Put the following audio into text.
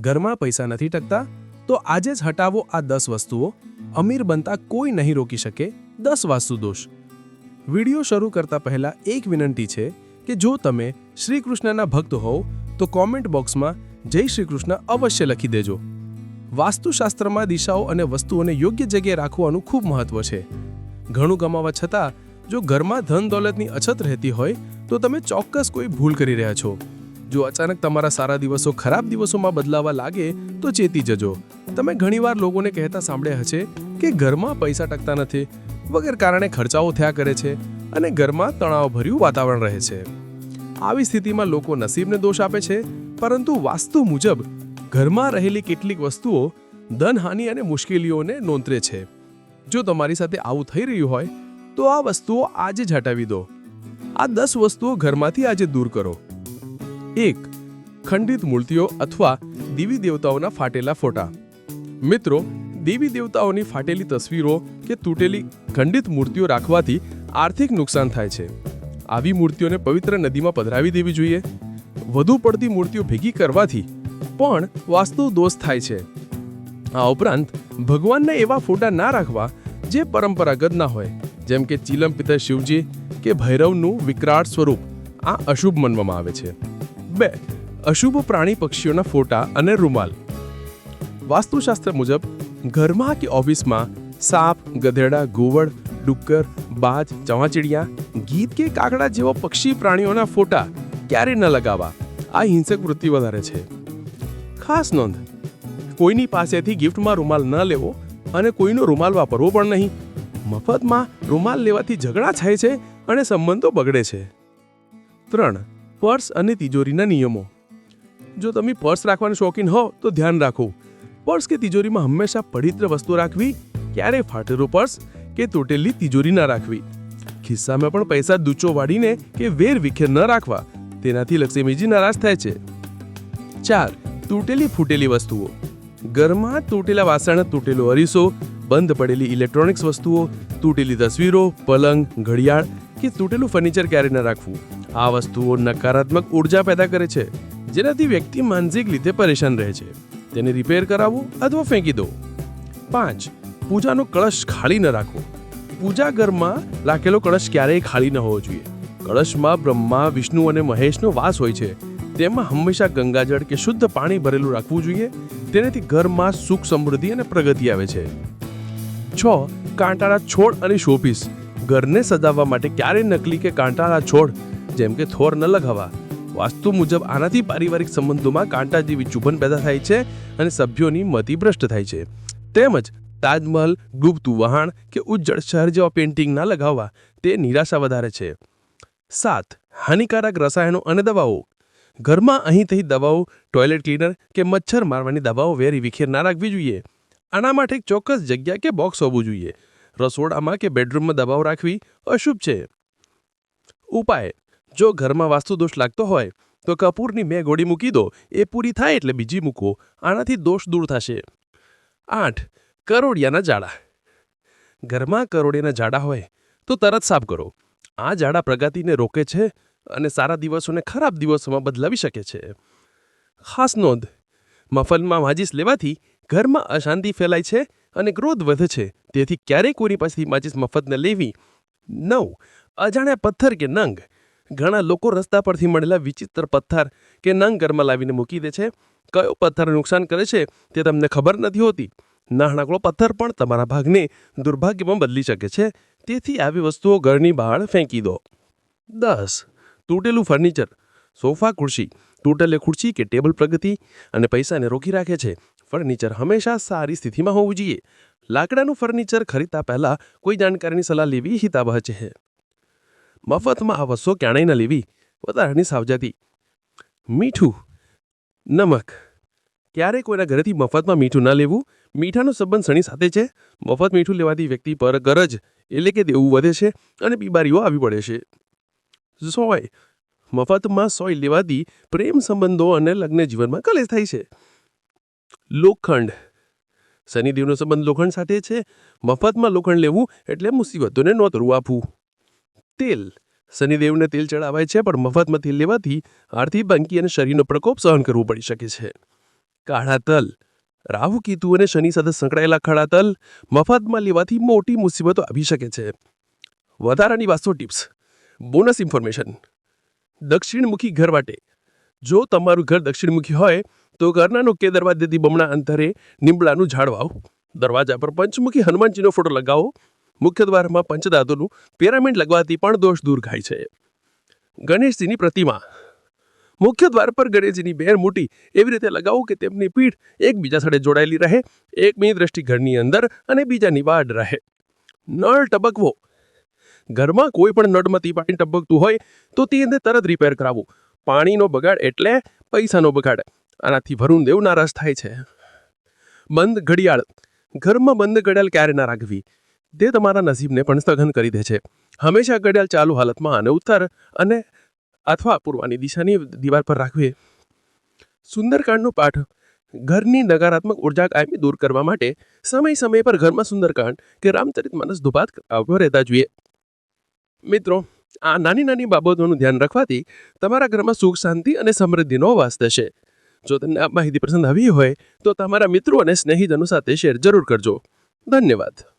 ઘરમાં પૈસા નથી ટકતા, તો આજે જ હટાવો આ દસ વસ્તુઓ. અમીર બનતા કોઈ નહીં રોકી શકે દસ વાસ્તુ દોષ વિડિયો શરૂ કરતા પહેલા એક વિનંતી છે કે જો તમે શ્રી કૃષ્ણના ભક્ત હોવ, તો કોમેન્ટ બોક્સમાં જય શ્રી કૃષ્ણ અવશ્ય લખી દેજો. વાસ્તુશાસ્ત્રમાં દિશાઓ અને વસ્તુઓને યોગ્ય જગ્યાએ રાખવાનું ખૂબ મહત્વ છે. ઘણું કમાવા છતાં, જો ઘરમાં ધન દોલતની અછત રહેતી હોય, તો તમે ચોક્કસ કોઈ ભૂલ કરી રહ્યા છો. જો અચાનક તમારા સારા દિવસો ખરાબ દિવસોમાં બદલાવા લાગે, તો ચેતી જજો. તમે ઘણીવાર લોકોને કહેતા સાંભળ્યા હશે કે ઘરમાં પૈસા ટકતા નથી, વગર કારણે ખર્ચાઓ થયા કરે છે અને ઘરમાં તણાવભર્યું વાતાવરણ રહે છે. આવી સ્થિતિમાં લોકો નસીબને દોષ આપે છે, પરંતુ વાસ્તુ મુજબ ઘરમાં રહેલી કેટલીક વસ્તુઓ ધનહાનિ અને મુશ્કેલીઓને નોંધરે છે. જો તમારી સાથે આવું થઈ રહ્યું હોય, તો આ વસ્તુઓ આજે જ હટાવી દો. આ દસ વસ્તુઓ ઘરમાંથી આજે દૂર કરો. એક, ખંડિત મૂર્તિઓ અથવા દેવી દેવતાઓના ફાટેલા ફોટા. મિત્રો, દેવી દેવતાઓની ફાટેલી તસવીરો કે તૂટેલી ખંડિત મૂર્તિઓ રાખવાથી આર્થિક નુકસાન થાય છે. આવી મૂર્તિઓને પવિત્ર નદીમાં પધરાવી દેવી જોઈએ. વધુ પડતી મૂર્તિઓ ભેગી કરવાથી પણ વાસ્તુ દોષ થાય છે. આ ઉપરાંત, ભગવાનના એવા ફોટા ના રાખવા જે પરંપરાગત ના હોય, જેમ કે ચીલમ પિતા શિવજી કે ભૈરવનું વિકરાળ સ્વરૂપ, આ અશુભ માનવામાં આવે છે. બે, અશુભ પ્રાણી પક્ષીઓના ફોટા અને રૂમાલ. વાસ્તુશાસ્ત્ર મુજબ, ઘરમાં કે ઓફિસમાં સાપ, ગધેડા ગોવડ ડુક્કર, બાજ, ચવાચીડિયા, ગીત કે કાગડા જેવા પક્ષી પ્રાણીઓના ફોટા ક્યારે ન લગાવવા? આ હિંસક વૃત્તિ વધારે છે. ખાસ નોંધ, કોઈની પાસેથી ગિફ્ટમાં રૂમાલ ન લેવો અને કોઈનો રૂમાલ વાપરવો પણ નહીં. મફતમાં રૂમાલ લેવાથી ઝઘડા થાય છે અને સંબંધો બગડે છે. ત્રણ પર્સ અને તિજોરીના નિયમો. જો તમે પર્સ રાખવાના શોખીન હો, તો ધ્યાન રાખો. પર્સ કે તિજોરીમાં હંમેશા પવિત્ર વસ્તુ રાખવી ક્યારેય ફાટેલો પર્સ કે તૂટેલી તિજોરી ના રાખવી. ખિસ્સામાં પણ પૈસા દૂચો વાળીને કે વેર વિખેર ન રાખવા, તેનાથી લક્ષ્મીજી નારાજ થાય છે. ચાર, તૂટેલી ફૂટેલી વસ્તુઓ. ઘરમાં તૂટેલા વાસણ, તૂટેલો અરીસો, બંધ પડેલી ઇલેક્ટ્રોનિક્સ વસ્તુઓ, તૂટેલી તસવીરો, પલંગ, ઘડિયાળ કે તૂટેલું ફર્નિચર ક્યારે ન રાખવું. આ વસ્તુઓ નકારાત્મક ઊર્જા પેદા કરે છે, જેનાથી વ્યક્તિ માનસિક રીતે પરેશાન રહે છે. તેને રિપેર કરાવો અથવા ફેંકી દો. પાંચ, પૂજાનો કળશ ખાલી ન રાખવો પૂજા ઘરમાં રાખેલો કળશ ક્યારેય ખાલી ન હોવો જોઈએ. કળશમાં બ્રહ્મા, વિષ્ણુ અને મહેશનો વાસ હોય છે. તેમાં હંમેશા ગંગાજળ કે શુદ્ધ પાણી ભરેલું રાખવું જોઈએ. તેનાથી ઘરમાં સુખ સમૃદ્ધિ અને પ્રગતિ આવે છે. છ, કાંટાળા છોડ અને શોપીસ. ઘરને સજાવવા માટે ક્યારેય નકલી કે કાંટાળા છોડ જેમ કે થોર ન લગાવવા. વાસ્તુ મુજબ આનાથી પારિવારિક સંબંધોમાં કાંટા જેવી ચુભન પેદા થાય છે અને સભ્યોની મતિ ભ્રષ્ટ થાય છે. તેમજ તાજમહલ ડૂબતું વહાણ કે ઉજ્જળ શહેર જેવા પેઇન્ટિંગ ના લગાવવા તે નિરાશા વધારે છે. સાત, હાનિકારક રસાયણો અને દવાઓ. ઘરમાં અહીં તહીં દવાઓ ટોયલેટ ક્લીનર કે મચ્છર મારવાની દવાઓ વેરી વિખેર ના રાખવી જોઈએ. આના માટે એક ચોક્કસ જગ્યા કે બોક્સ હોવું જોઈએ. રસોડામાં કે બેડરૂમમાં દવાઓ રાખવી અશુભ છે. ઉપાય. જો ઘરમાં વાસ્તુ દોષ લાગતો હોય, તો કપૂરની મેં ગોળી મૂકી દો. એ પૂરી થાય એટલે બીજી મૂકો. આનાથી દોષ દૂર થશે. આઠ. કરોડિયાના જાડા ઘરમાં કરોડિયાના જાડા હોય, તો તરત સાફ કરો. આ જાડા પ્રગતિને રોકે છે અને સારા દિવસોને ખરાબ દિવસોમાં બદલાવી શકે છે. ખાસ નોંધ. મફલમાં માચીસ લેવાથી ઘરમાં અશાંતિ ફેલાય છે અને ક્રોધ વધે છે. તેથી ક્યારેય કોઈની પાસેથી માચીસ મફતને લેવી. નવ. અજાણ્યા પથ્થર કે નંગ. ઘણા લોકો રસ્તા પરથી મળેલા વિચિત્ર પથ્થર કે નંગ ઘરમાં લાવીને મૂકી દે છે. કયો પથ્થર નુકસાન કરે છે તે તમને ખબર નથી હોતી. નાનકડો પથ્થર પણ તમારા ભાગને દુર્ભાગ્યમાં બદલી શકે છે. તેથી આવી વસ્તુઓ ઘરની બહાર ફેંકી દો. દસ. તૂટેલું ફર્નિચર. સોફા, ખુરશી. તૂટેલી ખુરશી કે ટેબલ પ્રગતિ અને પૈસાને રોકી રાખે છે. ફર્નિચર હંમેશા સારી સ્થિતિમાં હોવું જોઈએ. લાકડાનું ફર્નિચર ખરીદતા પહેલાં કોઈ જાણકારીની સલાહ લેવી હિતાવહ છે. મફતમાં આ વસ્તુઓ ક્યારેય ન લેવી. વધારાની સાવચેતી મીઠું. નમક. ક્યારેય કોઈના ઘરેથી મફતમાં મીઠું ન લેવું. મીઠાનો સંબંધ શનિ સાથે છે. મફત મીઠું લેવાથી વ્યક્તિ પર ગરજ એટલે કે દેવું વધે છે અને બીમારીઓ આવી પડે છે. સોય. મફતમાં સોય લેવાથી પ્રેમ સંબંધો અને લગ્ન જીવનમાં કલેશ થાય છે. લોખંડ. શનિદેવનો સંબંધ લોખંડ સાથે છે. મફતમાં લોખંડ લેવું એટલે મુસીબતોને નોતરું આપવું. તેલ. શનિદેવને તેલ ચડાવાય છે, પણ મફતમાં તેલ લેવાથી આર્થિક બંકી અને શરીરનો પ્રકોપ સહન કરવું પડી શકે છે. કાળા તલ. રાહુ, કેતુ અને શનિ સાથે સંકળાયેલા ખડા તલ મફતમાં લેવાથી મોટી મુસીબતો આવી શકે છે. વધારાની વાસ્તુ ટિપ્સ. Bonus information. દક્ષિણમુખી ઘર માટે જો તમારું ઘર દક્ષિણમુખી હોય, તો ઘરના નોકે દરવાજેથી બમણા અંતરે નીમડાનું ઝાડ વાવો. દરવાજા પર પંચમુખી હનુમાનજીનો ફોટો લગાવો. મુખ્ય દ્વારમાં પંચધાતુનું પિરામિડ લગવાથી પણ દોષ દૂર થાય છે. ગણેશજીની પ્રતિમા. મુખ્ય દ્વાર પર ગણેશજીની બેર મૂટી એવી રીતે લગાવો કે તેમની પીઠ એકબીજા સાથે જોડાયેલી રહે એકની દ્રષ્ટિ ઘરની અંદર અને બીજાની વાડ રહે. નળ ટબકવો. ઘરમાં કોઈ પણ નળમાંથી પાણી ટબકતું હોય તો તે અંદર તરત રિપેર કરાવવું પાણીનો બગાડ એટલે પૈસાનો બગાડ. આનાથી વરુણ દેવ નારાજ થાય છે. બંધ ઘડિયાળ. ઘરમાં બંધ ઘડિયાળ ક્યારે ના રાખવી? તે તમારા નસીબને પણ સ્થગન કરી દે છે. હંમેશા ઘડિયાળ ચાલુ હાલતમાં અને ઉત્તર અને અથવા પૂર્વાની દિશાની દીવાલ પર રાખવી. સુંદરકાંડનો પાઠ. ઘરની નકારાત્મક ઊર્જા કાયમી દૂર કરવા માટે સમય સમય પર ઘરમાં સુંદરકાંડ કે રામચરિત માનસ દુભાત આવતો રહેતા જોઈએ. મિત્રો, આ નાની નાની બાબતોનું ધ્યાન રાખવાથી તમારા ઘરમાં સુખ, શાંતિ અને સમૃદ્ધિનો વાસ થશે. જો તમને આ માહિતી પસંદ આવી હોય તો તમારા મિત્રો અને સ્નેહીજનો સાથે શેર જરૂર કરજો. ધન્યવાદ.